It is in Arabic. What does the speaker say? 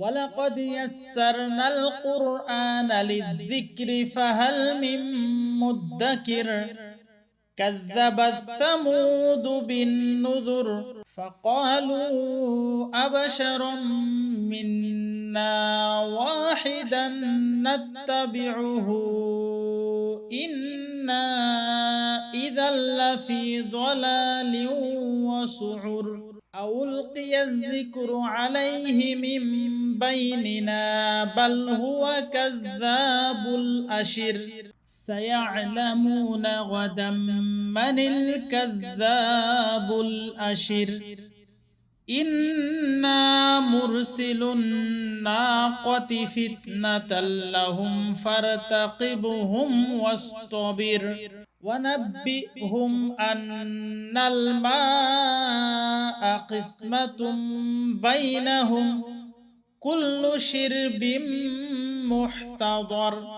ولقد يسرنا القرآن للذكر فهل من مدكر كذبت ثمود بالنذر فقالوا أبشرا منا واحدا نتبعه إنا إذا لفي ضلال وسعر أو ألقي الذكر عليه من بيننا بل هو كذاب الأشر. سيعلمون غدا من الكذاب الأشر. إنا مرسل الناقة فتنة لهم فارتقبهم واصطبر. ونبئهم أن الماء قسمة بينهم كل شرب محتضر.